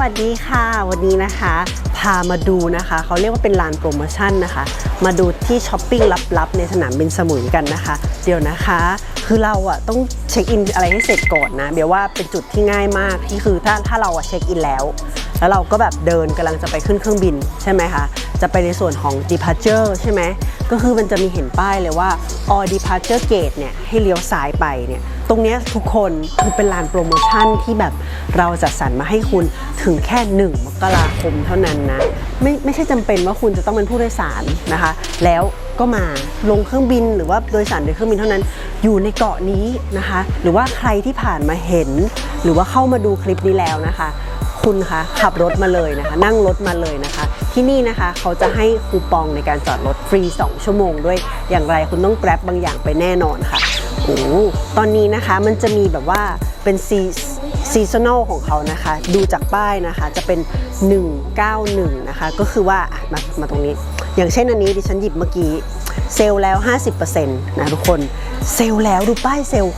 วัสดีค่ะ วันนี้นะคะ พามาดูนะคะ เขาเรียกว่าเป็นลานโปรโมชั่นนะคะ มาดูที่ช้อปปิ้งลับๆ ในสนามบินสมุยกันนะคะ เดี๋ยวนะคะ คือเราอะต้องเช็คอินอะไรให้เสร็จก่อนนะเดี๋ยวว่าเป็นจุดที่ง่ายมากที่คือถ้าถ้าเราอะเช็คอินแล้ว แล้วเราก็แบบเดินกำลังจะไปขึ้นเครื่องบินใช่ไหมคะจะไปในส่วนของ departure ใช่ไหมก็คือมันจะมีเห็นป้ายเลยว่า all departure gate เนี่ยให้เลี้ยวซ้ายไปเนี่ย ตรงนี้ทุกคนคือเป็นลานโปรโมชั่นที่แบบเราจัดสรรมาให้คุณถึงแค่ 1 มกราคมเท่านั้นนะ ไม่ไม่ใช่จำเป็นว่าคุณจะต้องเป็นผู้โดยสารนะคะ แล้วก็มาลงเครื่องบินหรือว่าโดยสารโดยเครื่องบินเท่านั้นอยู่ในเกาะนี้นะคะ หรือว่าใครที่ผ่านมาเห็น หรือว่าเข้ามาดูคลิปนี้แล้วนะคะ คุณคะขับรถมาเลยนะคะ นั่งรถมาเลยนะคะ ที่นี่นะคะเขาจะให้คูปองในการจอดรถฟรี 2 ชั่วโมงด้วยอย่างไรคุณต้องแกร็บบางอย่างไปแน่นอนค่ะ ตอนนี้นะคะมันจะมีแบบว่าเป็นซีซีซันอลของเขานะคะ ดูจากป้ายนะคะจะเป็น 191 นะคะ ก็คือว่ามามาตรงนี้ อย่างเช่นอันนี้ดิฉันหยิบเมื่อกี้ เซลล์แล้ว 50%นะทุกคน เซลแล้วดูป้ายเซลล์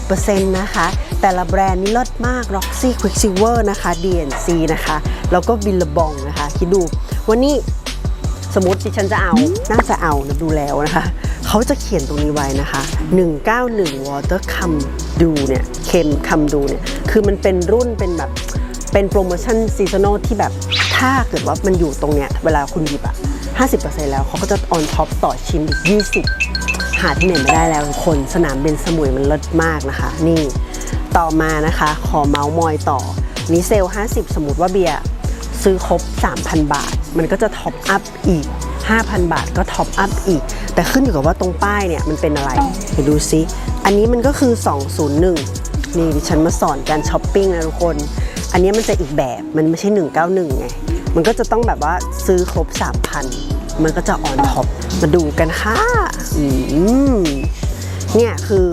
50%นะคะ แต่ละแบรนด์นี่เลิศมาก Roxy Quicksilver นะคะ DNC นะคะ แล้วก็ Billabong นะคะ คิดดู วันนี้สมมติดิฉันจะเอา น่าจะเอานะดูแล้วนะคะ เขาจะเขียนตรงนี้ไว้นะคะ 191 Water Come Do เนี่ยเค็มคำดูเนี่ยคือมันเป็นรุ่นเป็นแบบเป็นโปรโมชั่นซีซันอลที่แบบถ้าเกิดว่ามันอยู่ตรงเนี้ยเวลาคุณหยิบอะ50%แล้วเขาก็จะออนท็อปต่อชิ้นอีก20 หาที่ไหนไม่ได้แล้วทุกคนสนามเบนสมุยมันเลิศมากนะคะ นี่ต่อมานะคะ ขอเมาส์มอยต่อนี้เซลล์50 สมมติว่าเบียร์ซื้อครบ 3,000 บาท มันก็จะท็อปอัพอีก 5,000 บาทก็ท็อปอัพอีก แต่ขึ้นอยู่กับว่าตรงป้ายเนี่ยมันเป็นอะไรไปดูซิอันนี้มันก็คือ 201 นี่ดิฉันมาสอนการช้อปปิ้งนะทุกคน อันนี้มันจะอีกแบบมันไม่ใช่ 191 ไง มันก็จะต้องแบบว่าซื้อครบ 3,000 มันก็จะออนท็อปมาดูกันค่ะอืมเนี่ยคือ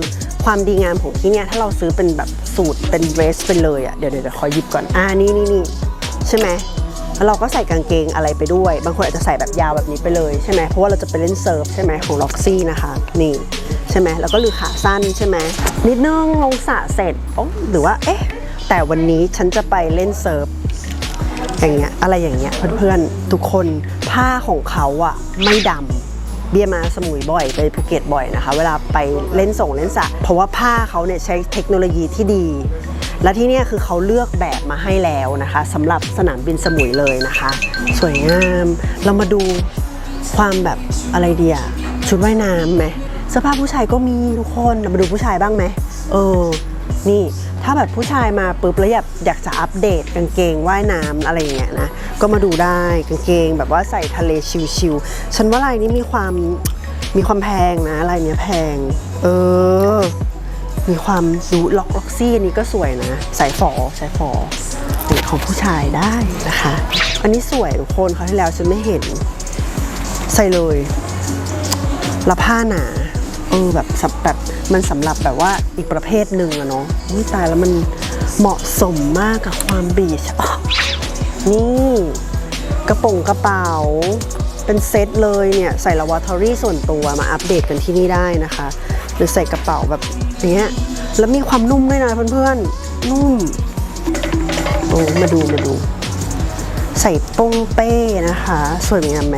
ความดีงามของที่เนี่ยถ้าเราซื้อเป็นแบบสูตรเป็นเดรสไปเลยอะ่ะเดี๋ยวเดี๋ยวเดี๋ยวขอหยิบก่อนอ่านี่นี่นี่ใช่ไหม เราก็ใส่กางเกงอะไรไปด้วย บางคนอาจจะใส่แบบยาวแบบนี้ไปเลยใช่ไหมเพราะว่าเราจะไปเล่นเซิร์ฟใช่ไหมของล็อกซี่นะคะนี่ใช่ไหมแล้วก็หรือขาสั้นใช่ไหมนิดนึงลงสระเสร็จโอ้หรือว่าเอ๊ะแต่วันนี้ฉันจะไปเล่นเซิร์ฟอย่างเงี้ยอะไรอย่างเงี้ยเพื่อนๆทุกคนผ้าของเขาอะไม่ดำเบียร์มาสมุยบ่อยไปภูเก็ตบ่อยนะคะ เวลาไปเล่นส่งเล่นสระเพราะว่าผ้าเขาเนี่ยใช้เทคโนโลยีที่ดี และที่นี่คือเขาเลือกแบบมาให้แล้วนะคะสำหรับสนามบินสมุยเลยนะคะ สวยงามเรามาดูความแบบอะไรเดียชุดว่ายน้ำไหมเสื้อผ้าผู้ชายก็มีทุกคนเรามาดูผู้ชายบ้างไหมเออนี่ถ้าแบบผู้ชายมาปุ๊บแล้วอยากอยากจะอัปเดตกางเกงว่ายน้ำอะไรอย่างเงี้ยนะก็มาดูได้กางเกงแบบว่าใส่ทะเลชิวๆฉันว่าลายนี้มีความมีความแพงนะลายเนี้ยแพง เออ มีความดูล็อกล็อกซี่อันนี้ก็สวยนะสายฝอสายฝอนี่ของผู้ชายได้นะคะ อันนี้สวยทุกคนเขาที่แล้วฉันไม่เห็น ใส่เลยล้วผ้าหนาเออแบบแบบมันสำหรับแบบว่าอีกประเภทหนึ่งอะเนาะนี่ตายแล้วมันเหมาะสมมากกับความบีชนี่กระโปรงกระเป๋าเป็นเซตเลยเนี่ย ใส่ลาวาทอรี่ส่วนตัวมาอัปเดตกันที่นี่ได้นะคะ หรือใส่กระเป๋าแบบเนี้ยแล้วมีความนุ่มด้วยนะเพื่อนๆ นุ่มโอ้มาดูมาดู ใส่โป้งเป้นะคะ สวยงามไหม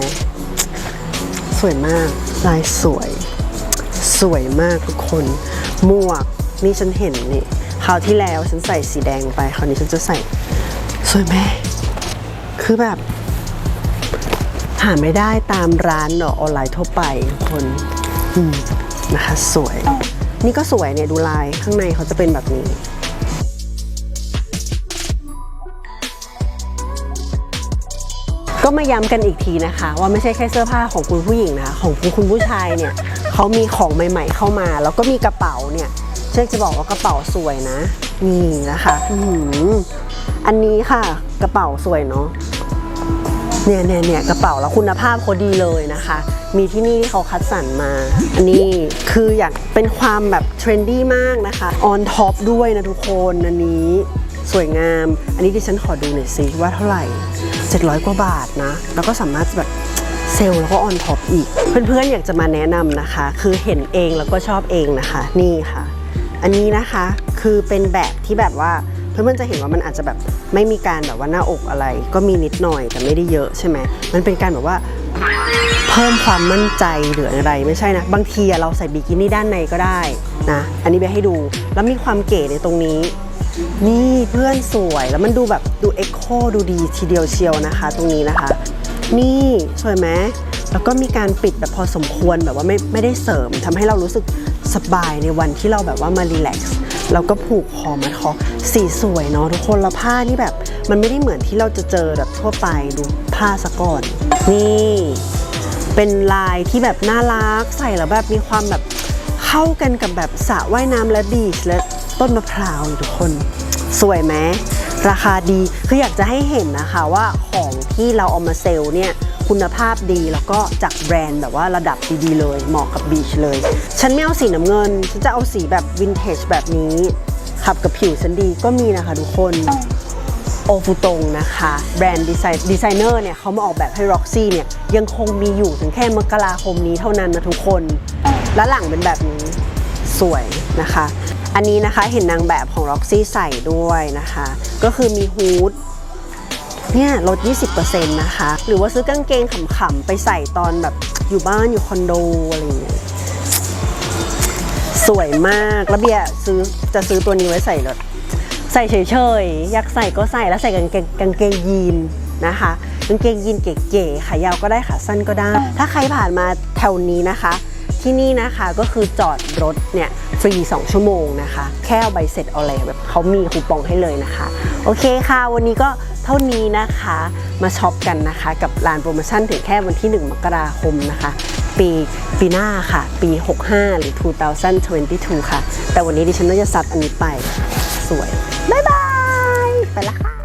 สวยมาก ลายสวย สวยมากทุกคน หมวกนี่ฉันเห็นนี่คราวที่แล้วฉันใส่สีแดงไป คราวนี้ฉันจะใส่ สวยไหมคือแบบ หาไม่ได้ตามร้านออนไลน์ทั่วไปทุกคน อืม นะคะ สวย นี่ก็สวยเนี่ยดูลายข้างในเขาจะเป็นแบบนี้ก็มาย้ำกันอีกทีนะคะ ว่าไม่ใช่แค่เสื้อผ้าของคุณผู้หญิงนะของคุณคุณผู้ชายเนี่ยเขามีของใหม่ ๆ เข้ามา แล้วก็มีกระเป๋าเนี่ยเชื่อจะบอกว่ากระเป๋าสวยนะนี่นะคะ อือันนี้ค่ะกระเป๋าสวยเนาะ เนี่ยเนี่ยเนี่ยกระเป๋าแล้วคุณภาพเขาดีเลยนะคะ มีที่นี่ที่เขาคัดสรรมา อันนี้คืออยากเป็นความแบบเทรนดี้มากนะคะออนท็อปด้วยนะทุกคนอันนี้สวยงาม อันนี้ดิฉันขอดูหน่อยซิว่าเท่าไหร่ 700 กว่าบาทนะ แล้วก็สามารถแบบเซลล์แล้วก็ออนท็อปอีก เพื่อนๆอยากจะมาแนะนำนะคะ คือเห็นเองแล้วก็ชอบเองนะคะ นี่ค่ะ อันนี้นะคะคือเป็นแบบที่แบบว่า เพื่อนๆจะเห็นว่ามันอาจจะแบบไม่มีการแบบว่าหน้าอกอะไร ก็มีนิดหน่อยแต่ไม่ได้เยอะใช่ไหมมันเป็นการแบบว่าเพิ่มความมั่นใจหรืออะไรไม่ใช่นะ บางทีเราใส่บิกินี่ด้านในก็ได้นะอันนี้ไปให้ดูแล้วมีความเก๋ในตรงนี้ นี่เพื่อนสวยแล้วมันดูแบบดูเอ็กโคดูดีทีเดียวเชียวนะคะ ตรงนี้นะคะ นี่สวยไหมแล้วก็มีการปิดแบบพอสมควรแบบว่าไม่ไม่ได้เสริมทำให้เรารู้สึกสบายในวันที่เราแบบว่ามารีแลกซ์ แล้วก็ผูกคอมาคอสีสวยเนาะทุกคนแล้วผ้านี่แบบ มันไม่ได้เหมือนที่เราจะเจอแบบทั่วไปดูผ้าซะก่อน นี่ เป็นลายที่แบบน่ารักใส่แล้วแบบมีความแบบเข้ากันกับแบบสระว่ายน้ำและบีชและต้นมะพร้าวทุกคน สวยไหมราคาดีคืออยากจะให้เห็นนะคะว่าของที่เราเอามาเซลล์เนี่ย คุณภาพดีแล้วก็จากแบรนด์แบบว่าระดับดีๆเลย เหมาะกับบีชเลย ฉันไม่เอาสีน้ำเงิน ฉันจะเอาสีแบบวินเทจแบบนี้ขับกับผิวฉันดีก็มีนะคะทุกคนโอฟูตงนะคะ แบรนด์ดีไซน์ดีไซเนอร์เนี่ยเขามาออกแบบให้ Roxy เนี่ยยังคงมีอยู่ถึงแค่มกราคมนี้เท่านั้นนะทุกคน และหลังเป็นแบบนี้สวยนะคะ อันนี้นะคะเห็นนางแบบของ Roxy ใส่ด้วยนะคะ ก็คือมีฮูด เนี่ยลด 20%นะคะ หรือว่าซื้อกางเกงขำๆไปใส่ตอนแบบอยู่บ้านอยู่คอนโดอะไรอย่างเงี้ยสวยมากแล้วเบียซื้อจะซื้อตัวนี้ไว้ใส่รถใส่เฉยๆ อยากใส่ก็ใส่แล้วใส่กางเกงกางเกงยีนนะคะกางเกงยีนเก๋ๆขายาวก็ได้ขาสั้นก็ได้ ถ้าใครผ่านมาแถวนี้นะคะ ที่นี่นะคะก็คือจอดรถเนี่ยฟรี 2 ชั่วโมงนะคะ แค่เอาใบเสร็จเอาอะไรแบบเขามีคูปองให้เลยนะคะ โอเคค่ะ วันนี้ก็เท่านี้นะคะ มาช็อปกันนะคะ กับร้านโปรโมชั่นถึงแค่วันที่ 1 มกราคมนะคะ ปีปีหน้าค่ะ ปี 65 หรือ 2022 ค่ะ แต่วันนี้ดิฉันน่าจะซัดอันนี้ไป สวย บ๊ายบาย ไปละค่ะ